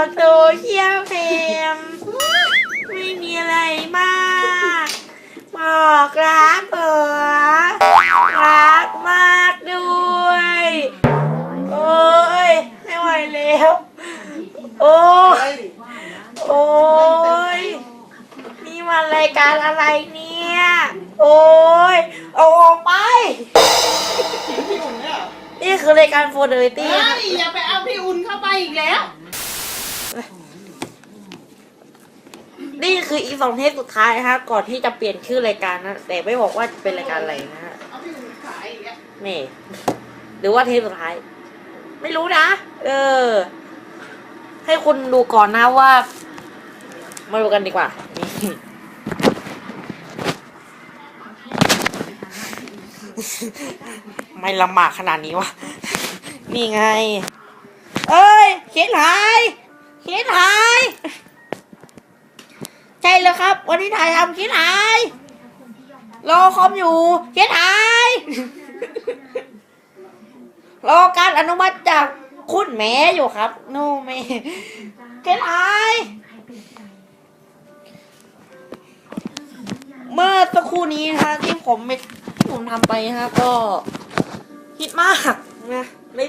สดีชาวโซเชียลเพมไม่มีอะไรมาก บอกรักเหรอรักมากด้วย โอ้ยไม่ไหวแล้ว โอ้ยโอ้ยนี่มันรายการอะไรเนี่ย โอ้ยเอาออกไป พี่อุ่นเนี่ยนี่คือรายการโฟร์เดอร์เฮ้ตี้ยอย่าไปเอาพี่อุ่นเข้าไปอีกแล้ว นี่คืออีกสองเทปสุดท้ายนะฮะ ก่อนที่จะเปลี่ยนชื่อรายการนะ แต่ไม่บอกว่าเป็นรายการอะไรนะฮะเอาพี่อุ่นขายอีกแล้วนี่หรือว่าเทปสุดท้าย ไม่รู้นะ เออ ให้คุณดูก่อนนะว่า มาดูกันดีกว่านี่ไม่ลำบากขนาดนี้วะ นี่ไง เอ้ย เขียนหาย เขียนหาย ใช่เลยครับ วันนี้ถ่ายทำเขียนหาย รอคอมอยู่เขียนหาย รอการอนุมัติจากคุณแม่อยู่ครับ โนแม่เขียนหาย เมื่อสักครู่นี้นะฮะที่ผมผมทำไปนะฮะก็ฮิตมากนะใน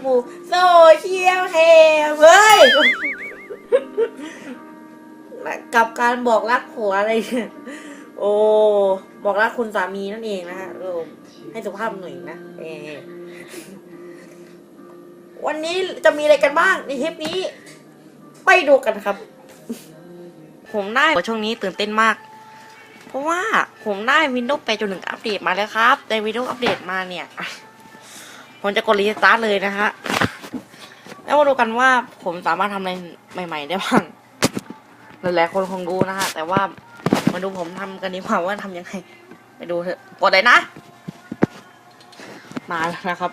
หมู่โซเชียลเทมเฮ้ยกับการบอกรักผัวอะไรเนี่ยโอ้บอกรักคุณสามีนั่นเองนะฮะเออให้สุภาพหน่อยนะเอวันนี้จะมีอะไรกันบ้างในเทปนี้ ไปดูกันครับ ผมได้ช่วงนี้ตื่นเต้นมาก เพราะว่าผมได้ Windows 8.1อัปเดตมาแล้วครับ ใน Windows อัปเดตมาเนี่ย ผมจะกดรีสตาร์ทเลยนะฮะ แล้วมาดูกันว่าผมสามารถทำอะไรใหม่ ๆ ได้บ้าง หลายๆคนคงรู้นะฮะ แต่ว่ามาดูผมทำกันดีกว่าว่าทำยังไง ไปดูเถอะ กดเลยนะ มาแล้วนะครับ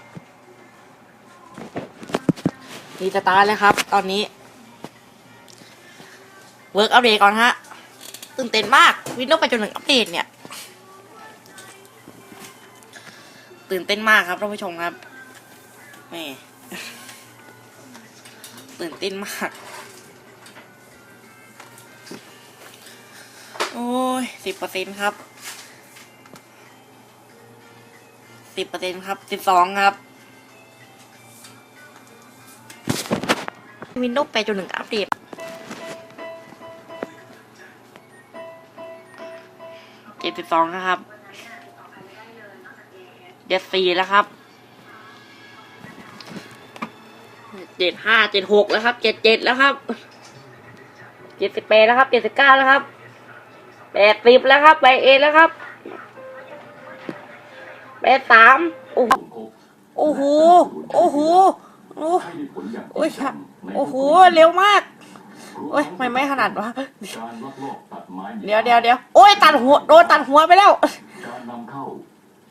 รีสตาร์ทเลยครับ ตอนนี้ เวิร์กอัปเดตก่อนฮะ ตื่นเต้นมาก Windows 8.1อัปเดตเนี่ยตื่นเต้นมากครับท่านผู้ชมครับ ม่ตื่นเต้นมาก โอ้ยสิบเปอร์เซ็นครับสิบเปอร์เซ็นครับสิบสองครับ Windows 8.1อัปเดตเจ็ดสิบสองนะครับเจ็ดสี่แล้วครับ เจ็ดห้าเจ็ดหกแล้วครับเจ็ดเจ็ดแล้วครับเจ็ดสิบแปดแล้วครับเจ็ดสิบเก้าแล้วครับแปดสิบแล้วครับแปเอ็ดแล้วครับแปดสามโอ้โหโอ้โหโอ้โหโอ้โหโอ้ยโอ้โหเร็วมากโอ้ยไม่ไม่ขนาดวะเดี๋ยวเดี๋ยวเดี๋ยวโอ้ยตัดหัวโดนตัดหัวไปแล้ว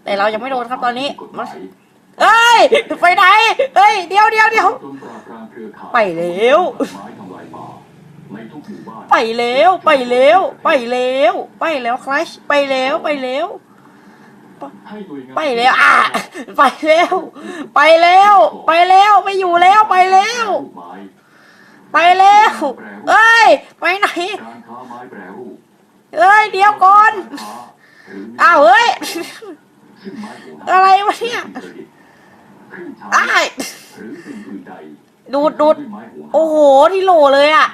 แต่เรายังไม่โดนครับตอนนี้ ยไปไหนเอ้ยเดี๋ยวเดี๋ยวเดี๋ยวไปเร็วไปเร็วไปเร็วไปเร็วไปแล้วคลัชไปเร็วไปเร็วไปแล้วอะไปเร็วไปเร็วไปเร็วไปอยู่แล้วไปเร็วไปเร็วเอ้ยไปไหนเอ้ยเดี๋ยวก่อนอ้าวเอ้ยอะไรวะเนี่ย อ้ายดูดดูดโอ้โหที่โหลเลยอะ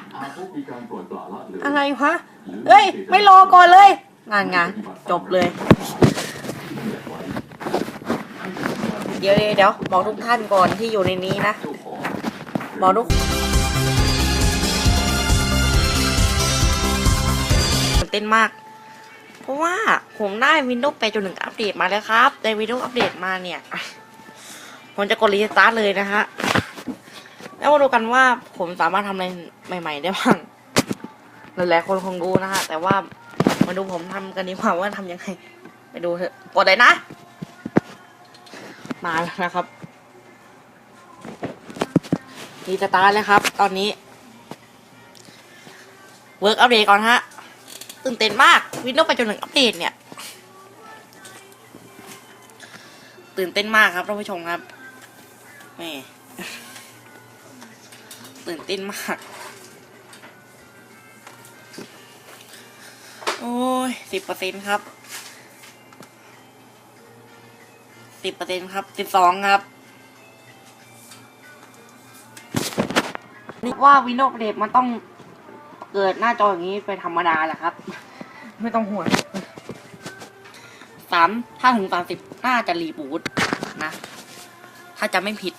อะไรวะเอ้ย ไม่รอก่อนเลยงานงานจบเลย เดี๋ยวเดี๋ยวเดี๋ยวบอกทุกท่านก่อนที่อยู่ในนี้นะบอกทุกตื่นเต้นมาก เพราะว่าผมได้ Windows 8.1 อัปเดตมาแล้วครับ ใน Windows อัปเดตมาเนี่ย ผมจะกดรีสตาร์ทเลยนะฮะ แล้วมาดูกันว่าผมสามารถทำอะไรใหม่ ๆ ได้บ้าง หลายๆคนคงรู้นะฮะ แต่ว่ามาดูผมทำกันดีกว่าว่าทำยังไง ไปดูเถอะ กดเลยนะ มาแล้วนะครับรีสตาร์ทเลยครับ ตอนนี้ เวิร์กอัปเดตก่อนฮะ ตื่นเต้นมาก Windows 8.1อัปเดตเนี่ย ตื่นเต้นมากครับท่านผู้ชมครับ แหม่ตื่นเต้นมาก โอ้ยสิบเปอร์เซ็นครับสิบเปอร์เซ็นครับสิบสองครับนี่ว่าวินโดว์เดทมันต้องเกิดหน้าจออย่างนี้เป็นธรรมดาแหละครับ ไม่ต้องห่วงสามถ้าถึงสามสิบน่าจะรีบูตนะ ถ้าจะไม่ผิด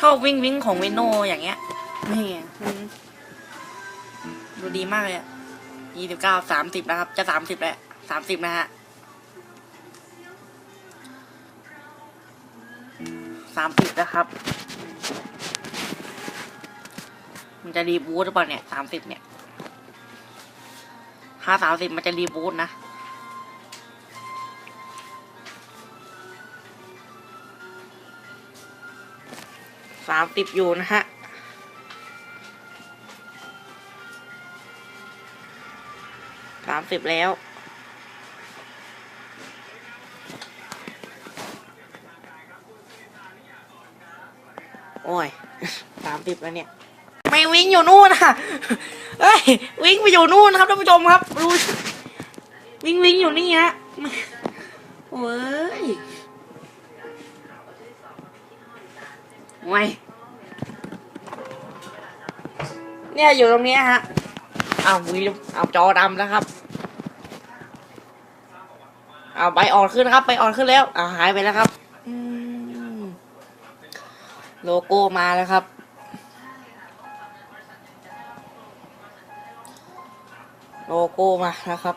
ชอบวิ่งวิ่งของเวนโนอย่างเงี้ย นี่ดูดีมากเลยยี่สิบเก้าสามสิบนะครับ จะสามสิบแล้วสามสิบนะฮะสามสิบนะครับ มันจะรีบูตหรือเปล่าเนี่ยสามสิบเนี่ยถ้าสามสิบมันจะรีบูตนะ สามสิบอยู่นะฮะสามสิบแล้วโอ้ยสามสิบแล้วเนี่ย ไม่วิ่งอยู่นู่นนะเอ้ย วิ่งไปอยู่นู่นนะครับท่านผู้ชมครับรู้วิ่งวิ่งอยู่นี่ฮะโอ้ย ไว้เนี่ยอยู่ตรงนี้ฮะเอาวิวเอาจอดำแล้วครับ เอาใบอ่อนขึ้นนะครับใบอ่อนขึ้นแล้วอ่าหายไปแล้วครับโลโก้มาแล้วครับ โลโก้มาแล้วครับ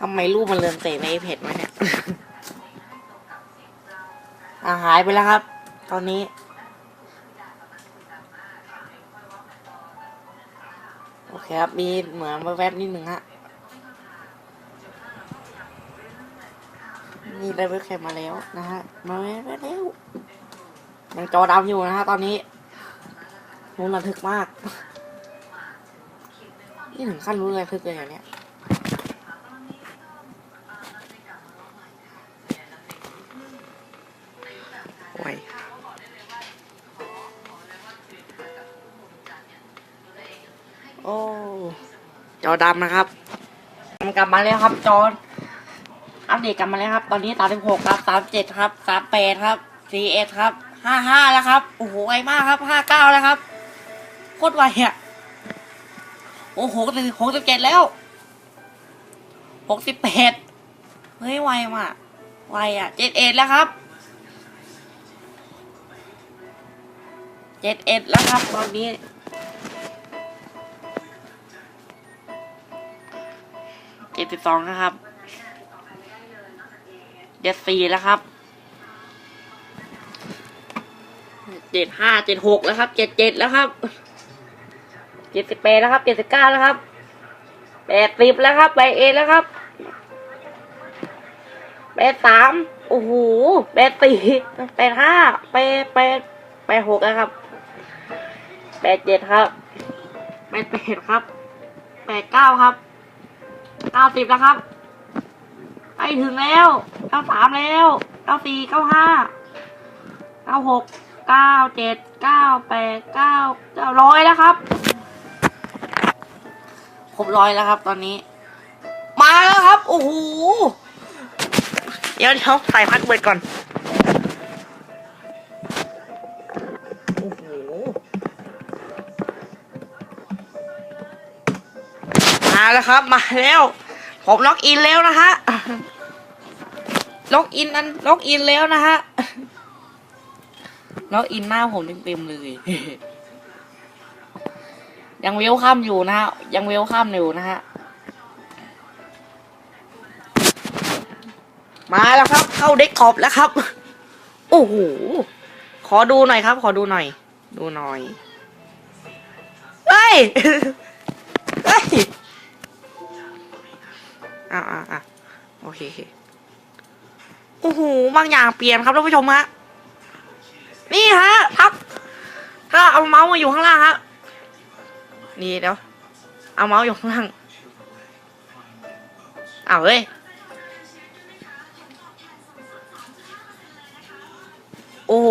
ทำไมรูปมันเลือนเตะในเพจมาเนี่ยอาหายไปแล้วครับ ตอนนี้ โอเคครับ มีเหมือนแวบๆนิดหนึ่งฮะ นี่ได้เว็บแคมมาแล้วนะฮะ มาแวบๆแล้วยังจอดำอยู่นะฮะตอนนี้รู้ระทึกมาก นี่ถึงขั้นรู้ระทึกเลยเหรอเนี่ย โอ้ จอดำนะครับมันกลับมาแล้วครับ จออัปเดตกลับมาแล้วครับ ตอนนี้สามสิบหกครับสามเจ็ดครับสามแปดครับสี่เอ็ดครับห้าห้าแล้วครับ โอ้โหไวมากครับห้าเก้าแล้วครับ โคตรไวอะ โอ้โหหหกสิบเจ็ดแล้วหกสิบแปดเฮ้ยไวมากไวอะเจ็ดเอ็ดแล้วครับเจ็ดเอ็ดแล้วครับ ตอนนี้ ดสิบสองนะครับ เจ็ดสี่แล้วครับ เจ็ดห้าเจ็ดหกแล้วครับ เจ็ดเจ็ดแล้วครับ เจ็ดสิบแปดแล้วครับ เจ็ดสิบเก้าแล้วครับ แปดสิบแล้วครับแปดเอ็ดแล้วครับ แปดสามโอ้โหแปดสี่แปดห้าแปดแปดแปดหกแล้วครับ แปดเจ็ดครับ แปดแปดครับ แปดเก้าครับ เก้าสิบแล้วครับไปถึงแล้วเก้าสามแล้วเก้าสี่เก้าห้าเก้าหกเก้าเจ็ดเก้าแปดเก้าเก้าร้อยแล้วครับครบร้อยแล้วครับ ตอนนี้ มาแล้วครับ โอ้โหเดี๋ยวเดี๋ยวใส่พัดเบิดก่อน แล้วครับ มาแล้ว ผมล็อกอินแล้วนะฮะล็อกอินนั้นล็อกอินแล้วนะฮะล็อกอินหน้าผมเต็มๆเลย ยังเวลข้ามอยู่นะฮะ ยังเวลข้ามอยู่นะฮะ มาแล้วครับ เข้าเด็กขอบแล้วครับ โอ้โห ขอดูหน่อยครับ ขอดูหน่อย ดูหน่อย เฮ้ย เฮ้ย อ่าอ่าอ่าโอเคโอเคโอ้โหบางอย่างเปลี่ยนครับท่านผู้ชมฮะนี่ฮะทับ ถ้าเอาเมาส์มาอยู่ข้างล่างฮะนี่เดี๋ยวเอาเมาส์อยู่ข้างล่างเอาเฮ้ยโอ้โห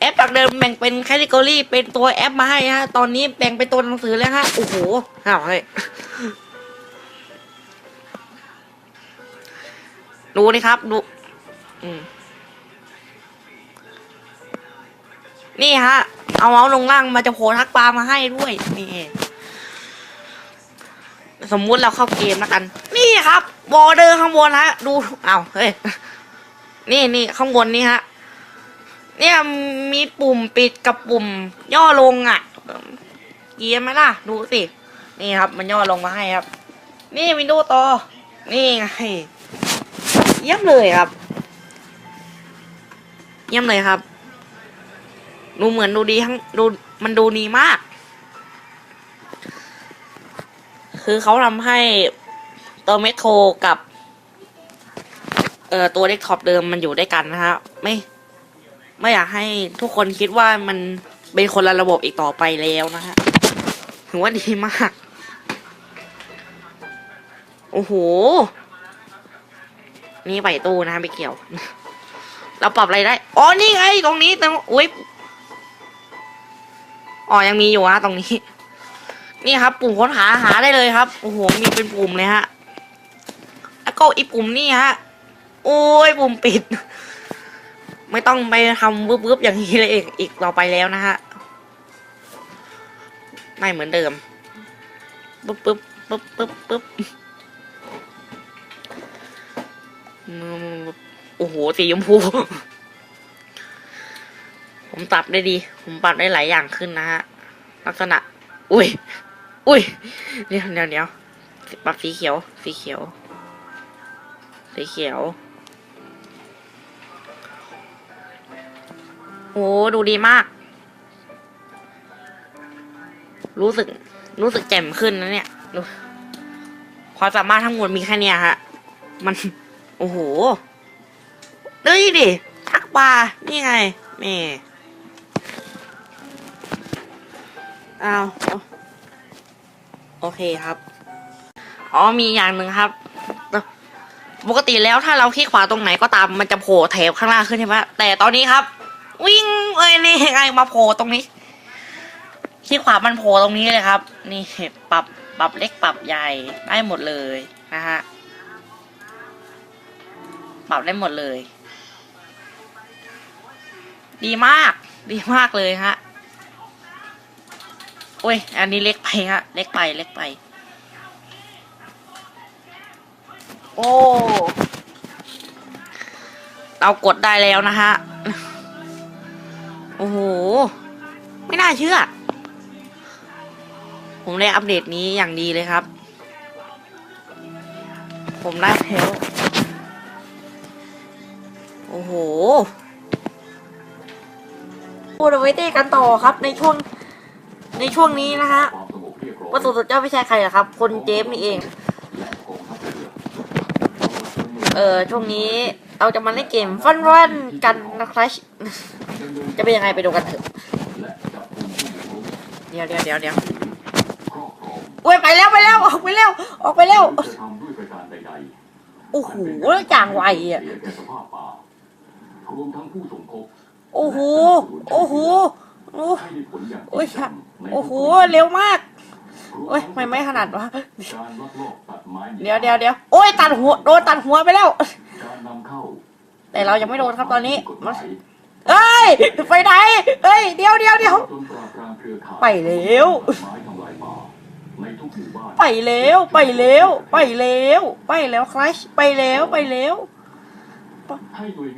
แอปจากเดิมแบ่งเป็นแคตตากรีเป็นตัวแอปมาให้ฮะ ตอนนี้แบ่งเป็นตัวหนังสือแล้วฮะ โอ้โหอ้าวเฮ้ย ดูนี่ครับ ดู อืมนี่ฮะ เอาเมาส์ลงล่างมาจะโผล่ทักปลามาให้ด้วย นี่ สมมุติเราเข้าเกมแล้วกัน นี่ครับ บอเดอร์ข้างบนฮะ ดูเอาเฮ้ย นี่นี่ข้างบนนี่ฮะ เนี่ยมีปุ่มปิดกับปุ่ม ย่อลงอะ เกียร์ไหมล่ะ ดูสิ นี่ครับ มันย่อลงมาให้ครับ นี่วินโดว์ต่อ นี่ไง เยี่ยมเลยครับ เยี่ยมเลยครับ ดูเหมือนดูดีทั้งดูมันดูดีมาก คือเขาทำให้ตัวเมโทรกับ เอ่อตัวเดสก์ท็อปเดิมมันอยู่ด้วยกันนะฮะไม่ไม่อยากให้ทุกคนคิดว่ามันเป็นคนละระบบอีกต่อไปแล้วนะฮะถือว่าดีมาก โอ้โห นี่ไปตู้นะไม่เกี่ยว เราปรับอะไรได้ อ๋อ นี่ไงตรงนี้ตรงอุ้ยอ๋อ ยังมีอยู่ฮะตรงนี้ นี่ครับ ปุ่มค้นหาหาได้เลยครับ โอ้โห มีเป็นปุ่มเลยฮะ แล้วก็อีปุ่มนี่ฮะ โอ้ย ปุ่มปิด ไม่ต้องไปทำวึบๆอย่างนี้เลยอีกอีกต่อไปแล้วนะฮะ ไม่เหมือนเดิม ปึ๊บปึ๊บปึ๊บปึ๊บปึ๊บ โอ้โหสีชมพู ผมปรับได้ดี ผมปรับได้หลายอย่างขึ้นนะฮะ ลักษณะ อุ้ย อุ้ย เดี๋ยวเดี๋ยวเดี๋ยวปรับสีเขียว สีเขียว สีเขียว โอ้ดูดีมาก รู้สึก รู้สึกแจ่มขึ้นนะเนี่ยดูความสามารถทั้งหมดมีแค่เนี้ยฮะ มัน โอ้โหเอ้ยดิทักปลา นี่ไงแม่เอาโอเคครับ อ๋อมีอย่างหนึ่งครับ ปกติแล้วถ้าเราคลิกขวาตรงไหนก็ตามมันจะโผล่แถบข้างล่างขึ้นใช่ไหมแต่ตอนนี้ครับ วิ่งเอ้ยนี่ไงมาโผล่ตรงนี้คลิกขวามันโผล่ตรงนี้เลยครับ นี่ปรับปรับเล็กปรับใหญ่ได้หมดเลยนะฮะ ปรับได้หมดเลย ดีมาก ดีมากเลยฮะโอ้ย อันนี้เล็กไปฮะ เล็กไป เล็กไป โอ้ เรากดได้แล้วนะฮะ โอ้โห ไม่น่าเชื่อ ผมได้อัปเดตนี้อย่างดีเลยครับ ผมได้แล้ว โอ้โหพูดเอาไว้เต้กันต่อครับ ในช่วงในช่วงนี้นะฮะวัตถุสุดเจ้าไม่ใช่ใครหรอครับ คนเจฟนี่เอง เออช่วงนี้เราจะมาเล่นเกมฟันรันกันนะครับจะเป็นยังไงไปดูกันเถอะเดี๋ยวเดี๋ยวเดี๋ยวเดี๋ยวอุ้ยไปแล้วไปแล้วออกไปแล้วออกไปแล้วจะทำด้วยประการใดๆโอ้โหจางไวอะ รวมทั้งผู้สมทบโอ้โห โอ้โห โอ้ให้ได้ผลอย่างโอ้ยจริงจังในโอ้โห เร็วมาก โอ้ย ไม่ไม่ขนาดวะ การลักลอบตัดไม้เดี๋ยวเดี๋ยวเดี๋ยวโอ้ย ตัดหัว โดนตัดหัวไปแล้ว การนำเข้าแต่เรายังไม่โดนครับตอนนี้กฎหมายเอ้ย ไปไหน เอ้ย เดี๋ยวเดี๋ยวเดี๋ยว จนปราบปรามเครือข่ายไปเร็วตัดไม้ทำลายป่าในทุกหมู่บ้านไปเร็วไปเร็วไปเร็วไปแล้วคลัชไปเร็วไปเร็ว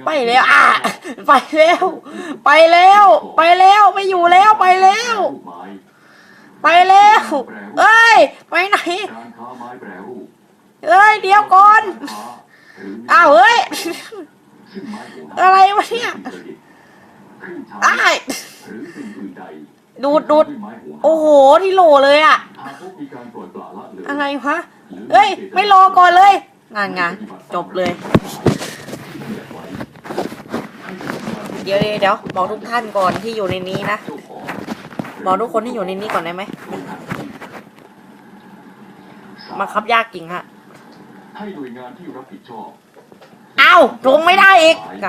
ไปแล้วอะไปเร็วไปเร็วไปเร็วไม่อยู่แล้วไปเร็วไม้ไปเร็วเอ้ย ไปไหนการค้าไม้แปรรูปเอ้ยเดี๋ยวก่อนการค้าหรืออ้าวเอ้ยซึ่งไม้โบราณอะไรวะเนี่ยเครื่องใช้อ้ายหรือสิ่งอื่นใดดูดดูดด้วยไม้ห่วงโอ้โหที่โหลเลยอะหากพบมีการปล่อยปละละเลยอะไรวะเอ้ย ไม่รอก่อนเลยงานงานจบเลย เดี๋ยวเดี๋ยวเดี๋ยวบอกทุกท่านก่อนที่อยู่ในนี้นะบอกทุกคนที่อยู่ในนี้ก่อนได้ไหมมันบังคับยากจริงฮะให้หน่วยงานที่รับผิดชอบเอ้าลงไม่ได้อีกก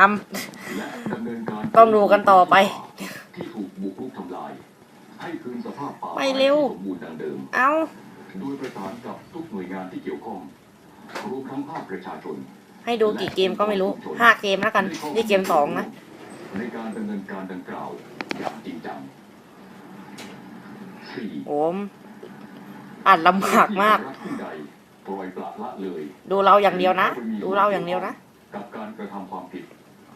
และดำเนินการต้องดูกันต่อไปที่ถูกบุกรุกทำลายให้คืนสภาพป่าไปเร็วที่สมบูรณ์ดังเดิมำเอ้าโดยประสานกับทุกหน่วยงานที่เกี่ยวข้องรวมทั้งภาคประชาชนให้ดูกี่เกมก็ไม่รู้ห้าเกมแล้วกัน นี่เกมสองนะ ในการดำเนินการดังกล่าวอย่างจริงจังสี่ผมอ่านลำบากมาก ผู้ใดปล่อยปละละเลยดูเราอย่างเดียวนะ ดูเราอย่างเดียวนะ กับการกระทำความผิด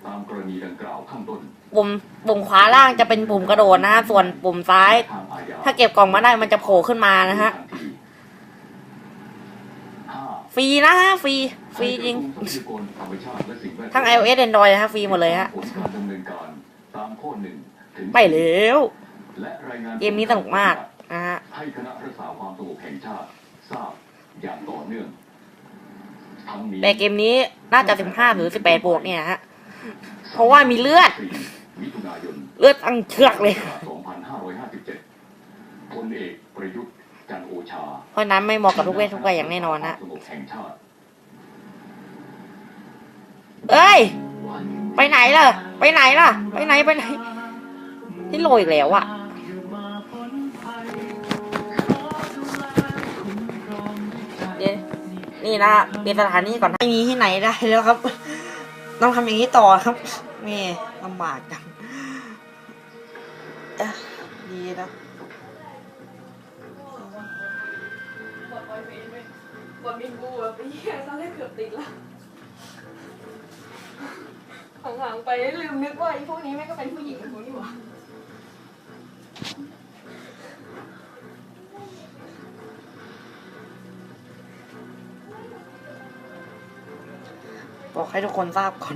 ตามกรณีดังกล่าวข้างต้นปุ่มปุ่มขวาล่างจะเป็นปุ่มกระโดดนะฮะส่วนปุ่มซ้าย ทางอาญาถ้าเก็บกล่องมาได้มันจะโผล่ขึ้นมานะฮะ ทันทีห้า ฟรีนะฮะฟรีฟรีจริงให้กะทวทรัพยากรธรรมชาติและสิ่งแวดล้อมทั้ง iOS Android นะฮะฟรีหมดเลยฮะผลการดำเนินการตามข้อหนึ่งถึงไปเร็วและรายงานเกมนี้สนุกมากนะฮะให้คณะรักษาความสงบแห่งชาติทราบอย่างต่อเนื่องทั้งนี้แต่เกมนี้น่าจะ 15 หรือ 18 บวกเนี่ยฮะ เพราะว่ามีเลือดมิถุนายนเลือดตั้งเชือกเลย 2557พลเอกประยุทธ์จันทร์โอชา เพราะฉะนั้นไม่เหมาะกับทุกเพศทุกวัยอย่างแน่นอนฮะสงบแห่งชาติเอ้ย ไปไหนล่ะ ไปไหนล่ะ ไปไหนไปไหนที่โรยอีกแล้วอะเดี๋ยวนี่นะเปลี่ยนสถานีก่อนนะไม่มีที่ไหนได้แล้วครับ ต้องทำอย่างนี้ต่อครับแม่ลำบากจังเอ๊ะดีนะบ บินบูแบบไปเยี่ยตอนแรกเกือบติดละห่างๆไปลืมนึกว่าไอ้พวกนี้แม่งก็เป็นผู้หญิงกันพวกนี้หว่าบอกให้ทุกคนทราบก่อน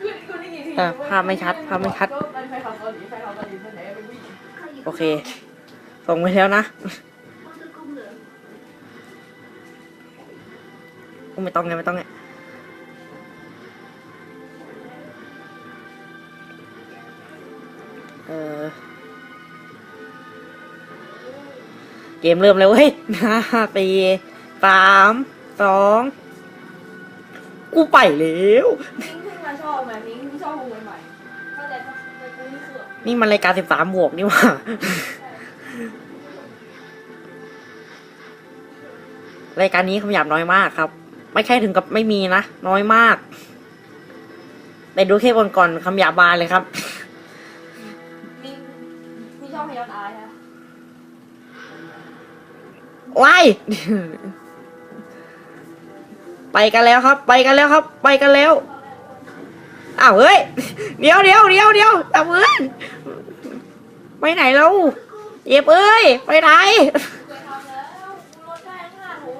คือคือได้ยินทีเออภาพไม่ชัดภาพไม่ชัด อเค ส่งไปแล้วนะไม่ต้องไงไม่ต้องไงเออเกมเริ่มแล้วเว้ยห้าสี่สามสองกูไปแล้วมิ้งเพิ่งมาชอบไหมมิ้งชอบวงใหม่ นี่คือแบบนี่มันรายการสิบสามบวกนี่หว่า รายการนี้คำหยาบน้อยมากครับ ไม่ใช่ถึงกับไม่มีนะ น้อยมาก แต่ดูแค่บนก่อนคำหยาบบานเลยครับมิ้งมิ้งชอบพยอนอายฮะว้ายไปกันแล้วครับ ไปกันแล้วครับ ไปกันแล้ว อ้าวเฮ้ย เดี๋ยวเดี๋ยวเดี๋ยวเดี๋ยวตะเพื่อนไปไหนแล้วเจี๊ยบเอ้ย ไปไหน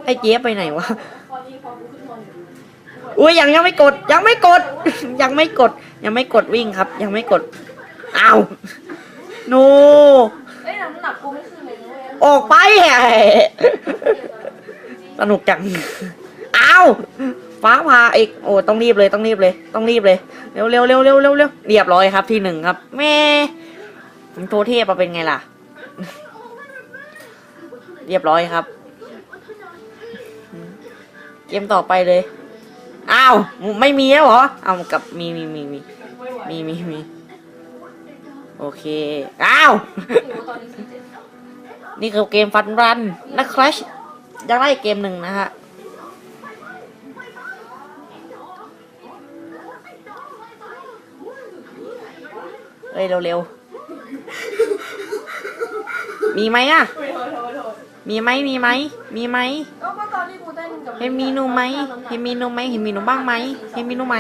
ไอ้เจี๊ยบไปไหนวะ อุ้ยยังยังไม่กด ยังไม่กด ยังไม่กด ยังไม่กดวิ่งครับ ยังไม่กด อ้าว โนเอ้ยน้ำหนักกูไม่ขึ้นเลยนะเว้ยออกไปสนุกจัง อ้าว ฟ้าผ่าอีกโอ้ต้องรีบเลยต้องรีบเลย ต้องรีบเลยเร็วเร็วเร็วเร็วเร็วเร็วเรียบร้อยครับที่หนึ่งครับแม่ผมโทเทพมาเป็นไงล่ะ เรียบร้อยครับ เกมต่อไปเลยอ้าวไม่มีแล้วเหรอเอากับมีมีมีมีมีมีมีโอเคอ้าวนี่คือเกมฟันรันและคล s h ยังได้เกมหนึ่งนะฮะ ฮ้ยเร็วๆ มีไหมอะไม่โทษโทษโทษมีไหมมีไหมมีไหมก็ก็ตอนที่กูเต้นกับเห็นมีหนูไหมเห็นมีหนูไหมเห็นมีหนูบ้างไหมเห็นมีหนูไหม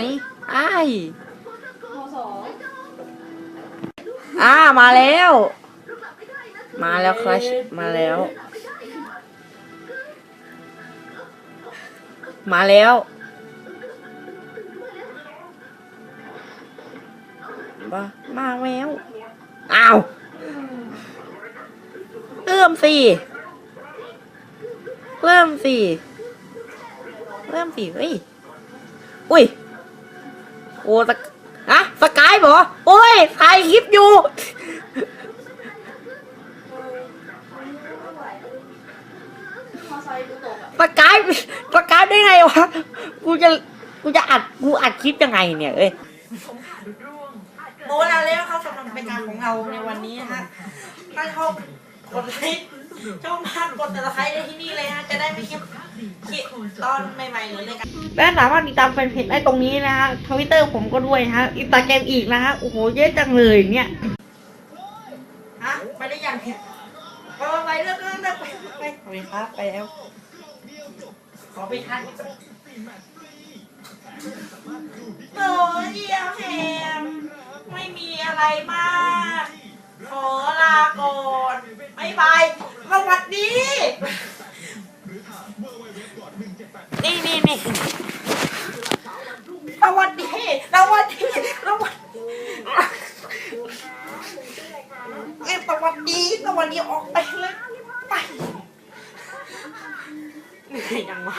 อ้ายมสองอ่ามาแล้ว มาแล้วคล s h มาแล้ว มาแล้ว ปะมาแล้วอ้าวเริ่มสิเริ่มสิเริ่มสิเฮ้ยอุ้ยโอ้สกฮะสกายบอโอ้ยถ่ายคลิปอยู่สกายสกายได้ไงวะกูจะกูจะอัดกูอัดคลิปยังไงเนี่ยเอ้ย โมลาแล้วครับสำหรับรายการของเราในวันนี้นะฮะถ้าชอบกดไลค์ชอบมากกดติดตามได้ที่นี่เลยฮะจะได้ไม่คลิปคลิปตอนใหม่ๆหรือรายการและสามารถติดตามแฟนเพจได้ตรงนี้นะฮะทวิตเตอร์ผมก็ด้วยนะฮะอินสตาแกรมอีกนะฮะโอ้โหเยอะจังเลยเนี่ยฮะไปได้ยังเนี่ยไปไปไปเลิกเลิกเลิกไปไปไปครับไปแล้ว ขอไปทันโอ้ยเดียวแฮม ไม่มีอะไรมาก ขอลาก่อนบายบายสวัสดี นี่นี่นี่สวัสดีสวัสดีสวัสดีเอ้ยสวัสดีสวัสดีออกไปเลยไปเหนื่อยจังวะ